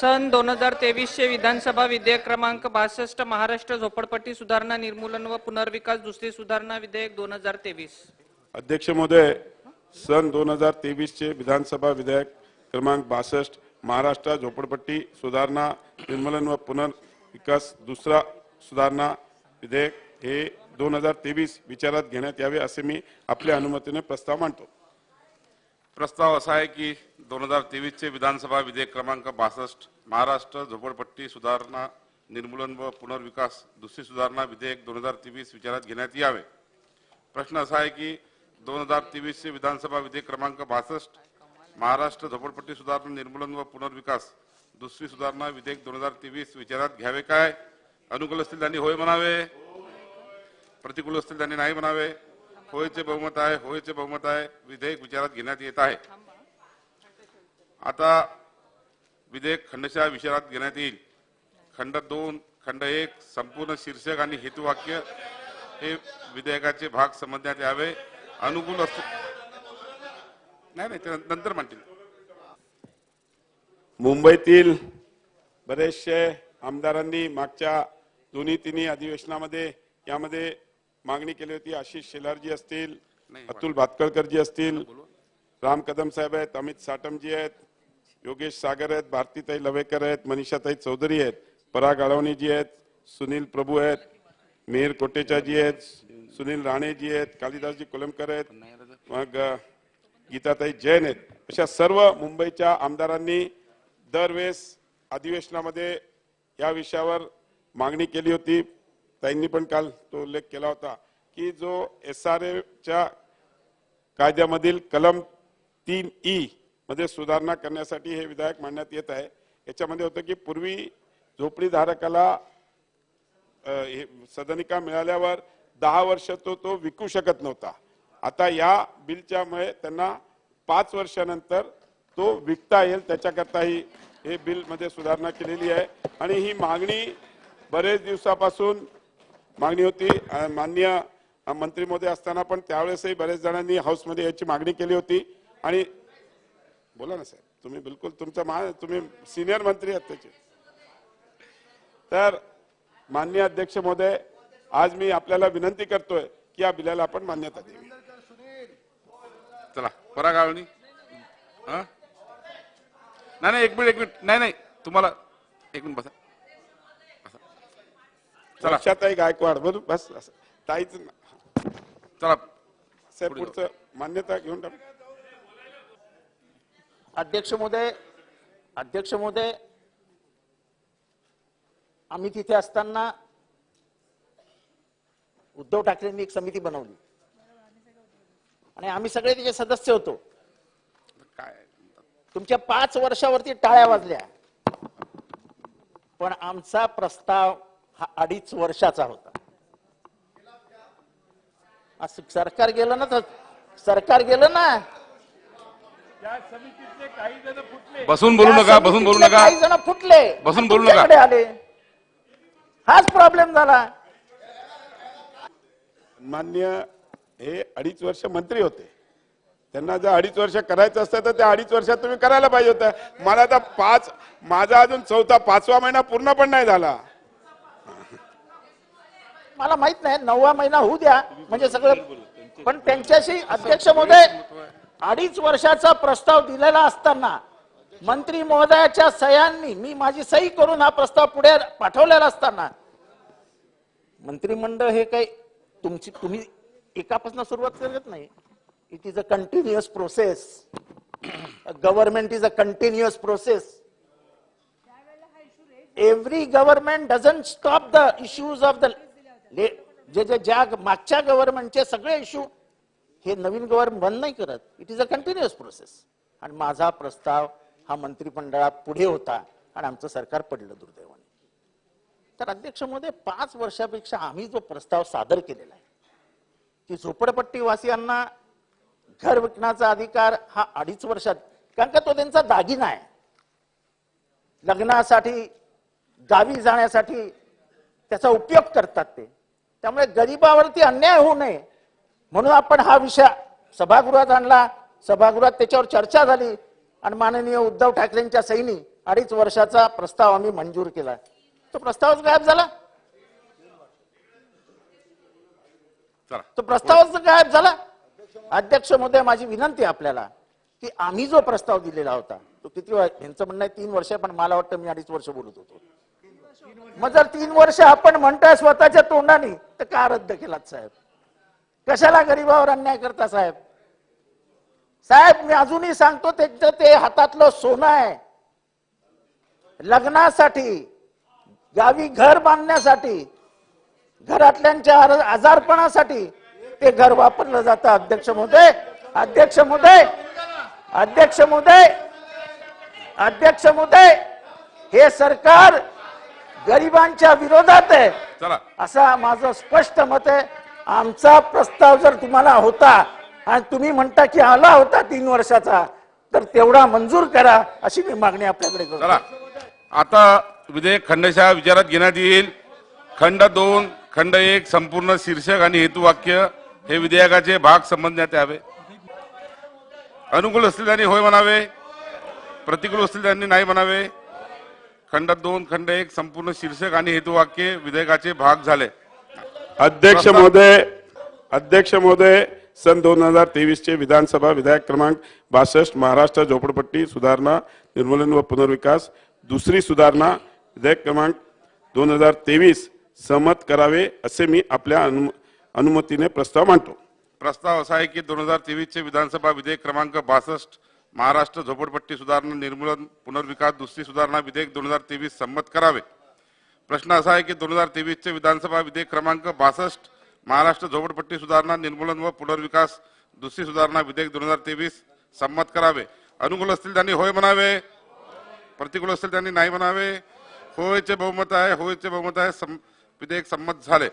सन दोन हजार तेवीसचे विधानसभा विधेयक क्रमांक बासष्ट महाराष्ट्र झोपडपट्टी सुधारणा निर्मूलन व पुनर्विकास दुसरी सुधारणा विधेयक दोन हजार तेवीस. अध्यक्ष महोदय सन दोन हजार तेवीसचे विधानसभा विधेयक क्रमांक बासष्ट महाराष्ट्र झोपडपट्टी सुधारणा निर्मूलन व पुनर्विकास दुसरा सुधारणा विधेयक हे दोन हजार तेवीस विचारात घेण्यात यावे असे मी आपल्या अनुमतीने प्रस्ताव मांडतो. प्रस्ताव असा आहे की दोन हजार तेवीसचे विधानसभा विधेयक क्रमांक बासष्ट महाराष्ट्र झोपडपट्टी सुधारणा निर्मूलन व पुनर्विकास दुसरी सुधारणा विधेयक दोन हजार तेवीस विचारात घेण्यात यावे. प्रश्न असा आहे की दोन हजार तेवीसचे विधानसभा विधेयक क्रमांक बासष्ट महाराष्ट्र झोपडपट्टी सुधारणा निर्मूलन व पुनर्विकास दुसरी सुधारणा विधेयक दोन हजार तेवीस विचारात घ्यावे काय? अनुकूल असतील त्यांनी होय म्हणावे. प्रतिकूल असतील त्यांनी नाही म्हणावे. होयचे बहुमत आहे होयचे बहुमत आहे विधेयक विचारात घेण्यात येत आहे. आता विधेयक खंडशः विचारात घेण्यात येईल. खंड दोन खंड एक संपूर्ण शीर्षक आणि हेतुवाक्य हे विधेयकाचे भाग समजण्यात यावे. अनुकूल असतील नाही नाही ते नंतर म्हणतील. मुंबईतील बरेचसे आमदारांनी मागच्या दोन्ही तिन्ही अधिवेशनामध्ये यामध्ये मागणी केली होती आशिष शेलारजी असतील अतुल भातकळकरजी असतील राम कदम साहेब आहेत अमित साटमजी आहेत योगेश सागर आहेत भारतीताई लवेकर आहेत मनीषाताई चौधरी आहेत पराग अळवणीजी आहेत सुनील प्रभू आहेत मेहर कोटेचाजी आहेत सुनील राणेजी आहेत कालिदासजी कोलमकर आहेत मग गीताताई जैन आहेत. अशा सर्व मुंबईच्या आमदारांनी दरवेळेस अधिवेशनामध्ये या विषयावर मागणी केली होती. ताईंनी पण काल तो उल्लेख केला होता की जो एस आर एच्या कायद्यामधील कलम तीन ई मध्ये सुधारणा करण्यासाठी हे विधेयक मांडण्यात येत आहे. याच्यामध्ये होतं की पूर्वी झोपडीधारकाला हे सदनिका मिळाल्यावर दहा वर्ष तो तो विकू शकत नव्हता. आता या बिलच्या मुळे त्यांना पाच वर्षानंतर तो विकता येईल त्याच्याकरताही हे बिलमध्ये सुधारणा केलेली आहे. आणि ही मागणी बरेच दिवसापासून मागणी होती. मान्य मंत्री मोदी असताना पण त्यावेळेसही बरेच जणांनी हाऊसमध्ये याची मागणी केली होती. आणि बोला ना साहेब तुम्ही बिलकुल तुमचा मा तुम्ही सिनियर मंत्री आहात त्याचे. तर माननीय अध्यक्ष महोदय आज मी आपल्याला विनंती करतोय की या बिलाला आपण मान्यता द्यावी चला बरा गावणी हा? नाही नाही एक मिनिट एक मिनिट. नाही नाही तुम्हाला एक मिनिट बसा. चला. वर्षाताई गायकवाड बरोबर बस असं ताईच चला. साहेब पुढचं मान्यता घेऊन टाक. अध्यक्ष महोदय अध्यक्ष महोदय आम्ही तिथे असताना उद्धव ठाकरेंनी एक समिती बनवली. आणि आम्ही सगळे तिचे सदस्य होतो. काय? तुमच्या पाच वर्षावरती टाळ्या वाजल्या. पण आमचा प्रस्ताव हा अडीच वर्षाचा होता. असं सरकार गेलं ना तर सरकार गेलं ना. बसून बोलू नका बसून बोलू नका. काही जण फुटले. बसून बोलू नका. आले. हाच प्रॉब्लेम झाला. मान्य हे अडीच वर्ष मंत्री होते. त्यांना जर अडीच वर्ष करायचं असतं तर त्या अडीच वर्षात तुम्ही करायला पाहिजे होतं. मला आता पाच माझा अजून चौथा पाचवा महिना पूर्ण पण नाही झाला. मला माहीत नाही नववा महिना होऊ द्या म्हणजे सगळं पण त्यांच्याशी अध्यक्ष महोदय अडीच वर्षाचा प्रस्ताव दिलेला असताना मंत्री महोदयाच्या सह्यांनी मी माझी सही करून हा प्रस्ताव पुढे पाठवलेला असताना मंत्रिमंडळ हे काही तुमची तुम्ही एकापासून सुरुवात करत नाही. It is a continuous process government is a continuous process every government doesn't stop the issues of the जे जे ज्या मागच्या गव्हर्नमेंटचे सगळे इश्यू हे नवीन गव्हर्नमेंट बंद नाही करत. It is a continuous process आणि माझा प्रस्ताव हा मंत्रिमंडळात पुढे होता आणि आमचं सरकार पडलं दुर्दैवाने. तर अध्यक्ष महोदय पाच वर्षापेक्षा आम्ही जो प्रस्ताव सादर केलेला आहे की झोपडपट्टीवासियांना घर विकण्याचा अधिकार हा अडीच वर्षात कारण का तो त्यांचा दागिना आहे. लग्नासाठी गावी जाण्यासाठी त्याचा उपयोग करतात ते. त्यामुळे गरिबावरती अन्याय होऊ नये. म्हणून आपण हा विषय सभागृहात आणला. सभागृहात त्याच्यावर चर्चा झाली. आणि माननीय उद्धव ठाकरेंच्या सैनी अडीच वर्षाचा प्रस्ताव आम्ही मंजूर केला. तो प्रस्तावच गायब झाला? चला. तो प्रस्तावच गायब झाला? अध्यक्ष महोदय माझी विनंती आपल्याला की आम्ही जो प्रस्ताव दिलेला होता तो किती यांचं म्हणणं आहे तीन वर्ष पण मला वाटतं मी अडीच वर्ष बोलत होतो. मग जर तीन वर्ष आपण म्हणताय स्वतःच्या तोंडाने तर का रद्द केलात साहेब? कशाला गरीबावर अन्याय करता साहेब? साहेब मी अजूनही सांगतो त्यांचं ते हातातलं सोनं आहे. लग्नासाठी गावी घर बांधण्यासाठी घरातल्यांच्या आजारपणासाठी ते घर वापरलं जातं अध्यक्ष महोदय. अध्यक्ष महोदय. अध्यक्ष महोदय. अध्यक्ष महोदय. हे सरकार गरिबांच्या विरोधात आहे. चला. असा माझं स्पष्ट मत आहे. आमचा प्रस्ताव जर तुम्हाला होता आणि तुम्ही म्हणता की आला होता तीन वर्षाचा तर तेवढा मंजूर करा अशी मी मागणी आपल्याकडे करतो. आता विधेयक खंडशः विचारात घेण्यात येईल. खंड दोन खंड एक संपूर्ण शीर्षक आणि हेतुवाक्य हे विधेयकाचे भाग संबंधण्यात यावे. अनुकूल असतील त्यांनी होय म्हणावे. प्रतिकूल असतील त्यांनी नाही म्हणावे. खंड दोन खंड एक संपूर्ण शीर्षक आणि हेतुवाक्य विधेयकाचे भाग झाले. अध्यक्ष महोदय अध्यक्ष महोदय सन दोन हजार तेवीस चे विधानसभा विधायक क्रमांक बासष्ट महाराष्ट्र झोपडपट्टी सुधारणा निर्मूलन व पुनर्विकास. दुसरी सुधारणा विधायक क्रमांक दोन हजार तेवीस सहमत करावे असे मी आपल्या अनु- अनुमतीने प्रस्ताव मांडतो. प्रस्ताव असा आहे की दोन हजार तेवीस चे विधानसभा विधेयक क्रमांक बासष्ट महाराष्ट्र झोपडपट्टी सुधारणा निर्मूलन पुनर्विकास दुसरी सुधारणा विधेयक दोन हजार तेवीस संमत करावे. प्रश्न असा आहे की दोन हजार तेवीसचे विधानसभा विधेयक क्रमांक बासष्ट महाराष्ट्र झोपडपट्टी सुधारणा निर्मूलन व पुनर्विकास दुसरी सुधारणा विधेयक दोन हजार तेवीस संमत करावे. अनुकूल असतील त्यांनी होय म्हणावे. प्रतिकूल असतील त्यांनी नाही म्हणावे. होयचे बहुमत आहे होयचे बहुमत आहे सम- विधेयक संमत झाले.